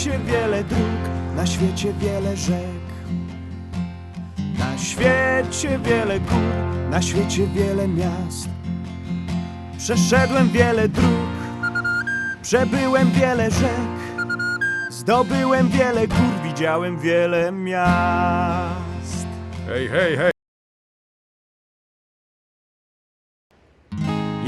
Świecie wiele dróg, na świecie wiele rzek. Na świecie wiele gór, na świecie wiele miast. Przeszedłem wiele dróg, przebyłem wiele rzek. Zdobyłem wiele gór, widziałem wiele miast. Hej, hej, hej!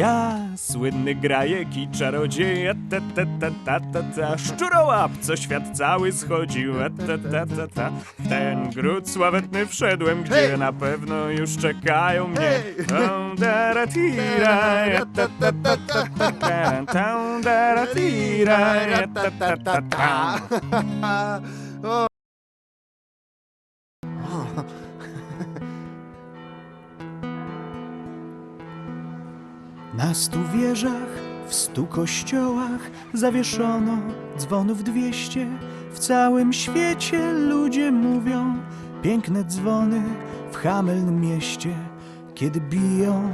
Ja, słynny grajek i czarodziej, ta, ta, ta, ta, ta, ta, szczurołap, co świat cały schodził, ta, ta, ta, ta. W ten gród sławetny wszedłem, gdzie Hej! na pewno już czekają mnie. Hej! Tam, dara, tira, ja, ta, ta, ta, ta, ta, ta, tam, dara, tira, ja, ta, ta, ta, ta. Na stu wieżach, w stu kościołach zawieszono dzwonów dwieście. W całym świecie ludzie mówią piękne dzwony w Hameln mieście. Kiedy biją,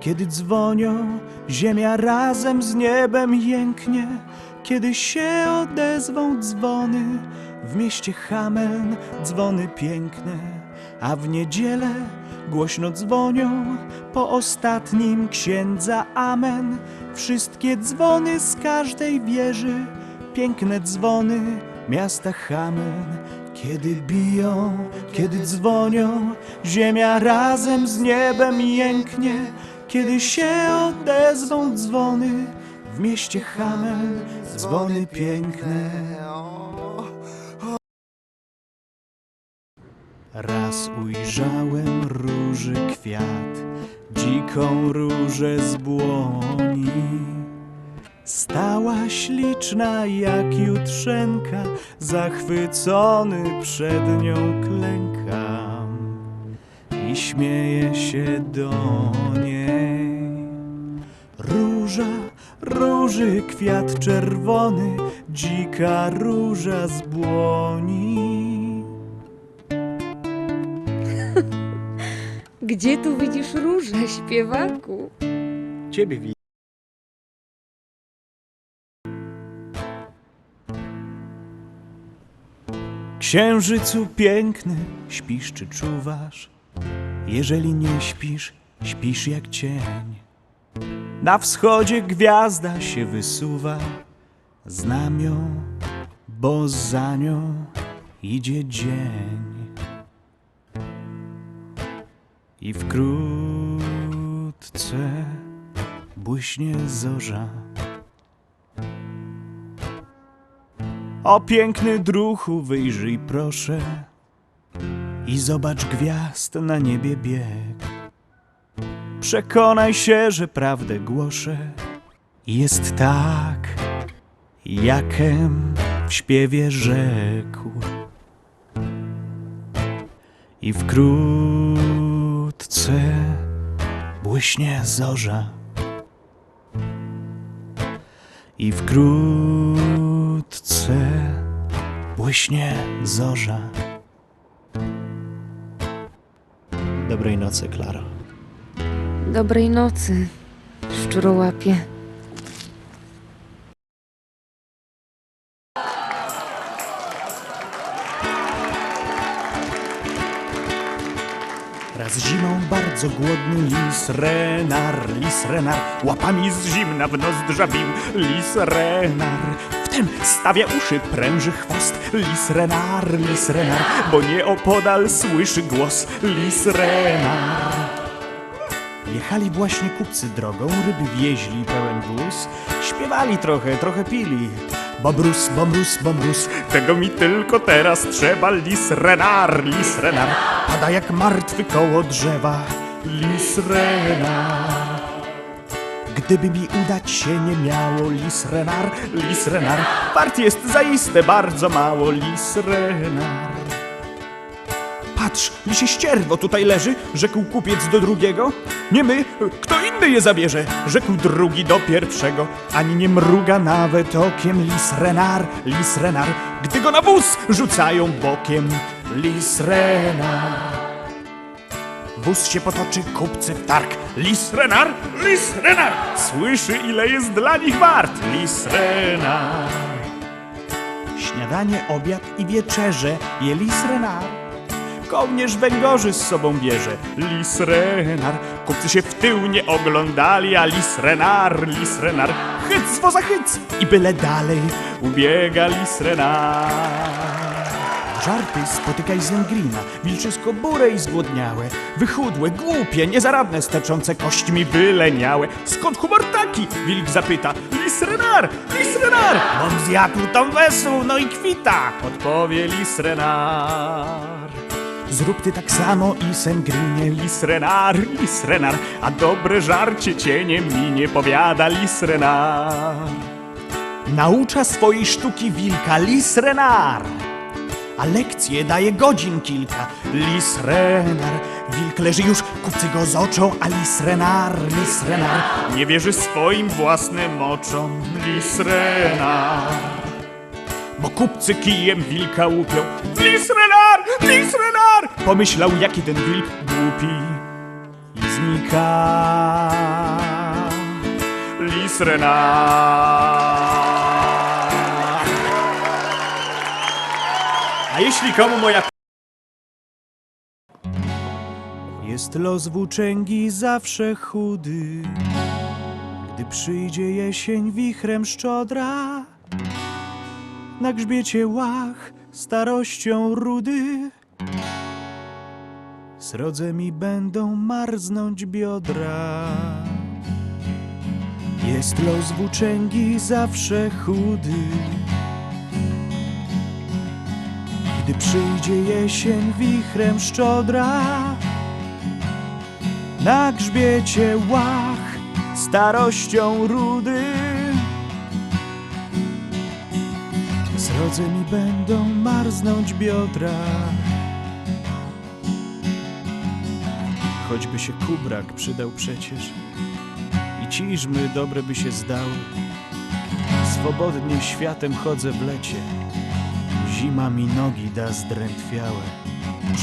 kiedy dzwonią, ziemia razem z niebem jęknie. Kiedy się odezwą dzwony, w mieście Hameln dzwony piękne, a w niedzielę głośno dzwonią po ostatnim księdza amen. Wszystkie dzwony z każdej wieży, piękne dzwony miasta Hameln. Kiedy biją, kiedy dzwonią, ziemia razem z niebem jęknie. Kiedy się odezwą dzwony, w mieście Hameln dzwony piękne. Raz ujrzałem róży kwiat, dziką różę z błoni. Stała śliczna jak jutrzenka, zachwycony przed nią klękam i śmieję się do niej. Róża, róży kwiat czerwony, dzika róża z błoni. Gdzie tu widzisz różę, śpiewaku? Ciebie widzę. Księżycu piękny, śpisz czy czuwasz? Jeżeli nie śpisz, śpisz jak cień. Na wschodzie gwiazda się wysuwa, znam ją, bo za nią idzie dzień. I wkrótce błyśnie zorza. O piękny druhu, wyjrzyj proszę i zobacz gwiazd na niebie bieg. Przekonaj się, że prawdę głoszę. Jest tak, jakem w śpiewie rzekł. I wkrótce błyśnie zorza. I wkrótce błyśnie zorza. Dobrej nocy, Klaro. Dobrej nocy, szczurołapie. Raz zimą bardzo głodny lis renar, lis renar Łapami z zimna w bił lis renar Wtem stawia uszy, pręży chwost Lis renar, lis renar Bo nieopodal słyszy głos Lis renar Jechali właśnie kupcy drogą, ryby wieźli pełen wóz, śpiewali trochę, trochę pili. Bobrus, bobrus, bobrus, tego mi tylko teraz trzeba. Lis renar, lis renar, pada jak martwy koło drzewa. Lis renar. Gdyby mi udać się nie miało, lis renar, lis renar, wart jest zaiste bardzo mało, lis renar. Patrz, lisie ścierwo tutaj leży, rzekł kupiec do drugiego. Nie my, kto inny je zabierze, rzekł drugi do pierwszego. Ani nie mruga nawet okiem lis renar, lis renar, gdy go na wóz rzucają bokiem. Lis renar. Wóz się potoczy, kupcy w targ. Lis renar, lis renar, słyszy ile jest dla nich wart. Lis renar. Śniadanie, obiad i wieczerze je lis Renar. Kołnierz węgorzy z sobą bierze lis Renar. Kupcy się w tył nie oglądali, a lis Renar, lis Renar. Hyc woza hyc i byle dalej ubiega lis Renar. Żarty spotykaj Zengrina, wilczysko bure i zgłodniałe, wychudłe, głupie, niezaradne, steczące kośćmi wyleniałe. Skąd humor taki? Wilk zapyta. Lis Renar, lis Renar! Bom zjadł tą wesół, no i kwita, odpowie lis Renar. Zrób ty tak samo i Sengrinie, lis Renar, lis Renar, a dobre żarcie cieniem minie, powiada lis Renar. Naucza swojej sztuki wilka lis Renar a lekcje daje godzin kilka. Lis Renar, wilk leży już, kupcy go z oczą, a lis Renar, lis Renar nie wierzy swoim własnym oczom. Lis Renar, bo kupcy kijem wilka łupią. Lis Renar, lis Renar, pomyślał jaki ten wilk głupi i znika. Lis Renar. A jeśli komu moja Jest los włóczęgi zawsze chudy Gdy przyjdzie jesień wichrem szczodra Na grzbiecie łach starością rudy Srodze mi będą marznąć biodra. Jest los włóczęgi zawsze chudy. Gdy przyjdzie jesień wichrem szczodra. Na grzbiecie łach starością rudy. Srodze mi będą marznąć biodra Choćby się kubrak przydał przecież I ciżmy dobre by się zdały Swobodnie światem chodzę w lecie Zima mi nogi da zdrętwiałe.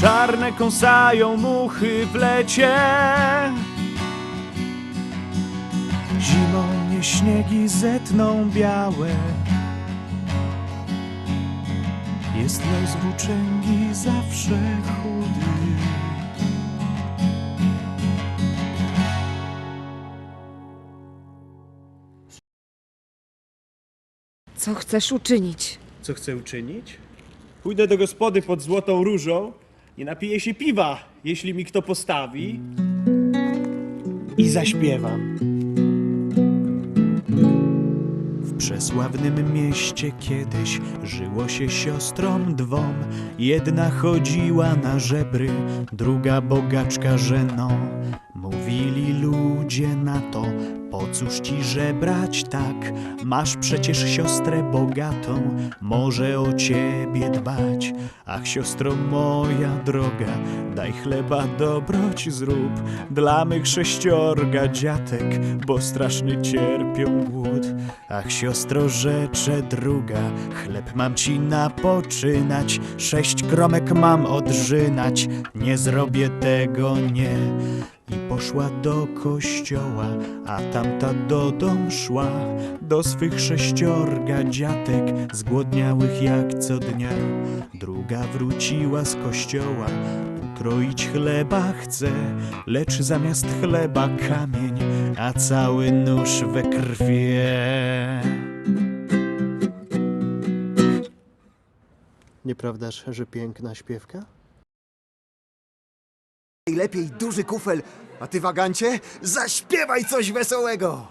Czarne kąsają muchy w lecie. Zimą mnie śniegi zetną białe. Jest los włóczęgi zawsze chudy. Co chcesz uczynić? Co chcę uczynić? Pójdę do gospody pod złotą różą i napiję się piwa, jeśli mi kto postawi. I zaśpiewam. W przesławnym mieście kiedyś żyło się siostrom dwom. Jedna chodziła na żebry, druga bogaczka żeną. Mówili ludzie na to, po cóż ci żebrać tak? Masz przecież siostrę bogatą, może o ciebie dbać. Ach, siostro moja droga, daj chleba dobroć zrób dla mych sześciorga dziatek, bo straszny cierpią głód. Ach, siostro, rzecze druga, chleb mam ci napoczynać, sześć kromek mam odrzynać, nie zrobię tego, nie. I poszła do kościoła, a tamta do dom szła, do swych sześciorga dziatek, zgłodniałych jak co dnia. Druga wróciła z kościoła, ukroić chleba chce, lecz zamiast chleba kamień, a cały nóż we krwie. Nieprawdaż, że piękna śpiewka? Najlepiej duży kufel, a ty wagancie, zaśpiewaj coś wesołego!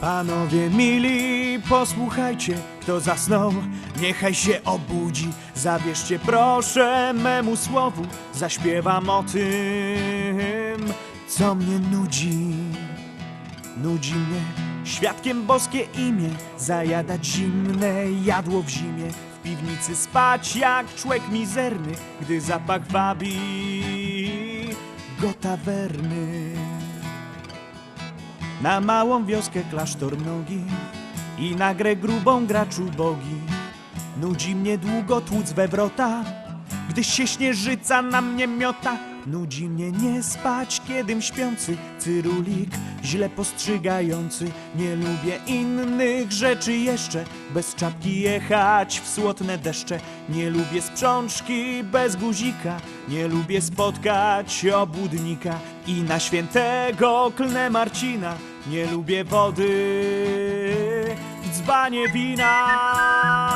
Panowie mili, posłuchajcie, kto zasnął, niechaj się obudzi. Zabierzcie proszę memu słowu, zaśpiewam o tym, co mnie nudzi. Nudzi mnie świadkiem boskie imię, zajadać zimne jadło w zimie, w piwnicy spać jak człowiek mizerny, gdy zapach wabi go tawerny na małą wioskę klasztor nogi i na grę grubą gracz ubogi. Nudzi mnie długo tłuc we wrota, Gdy się śnieżyca na mnie miota, nudzi mnie nie spać, kiedym śpiący. Cyrulik źle postrzygający, nie lubię innych rzeczy jeszcze. Bez czapki jechać w słotne deszcze, nie lubię sprzączki bez guzika, nie lubię spotkać obłudnika. I na świętego klnę Marcina, nie lubię wody w dzbanie wina.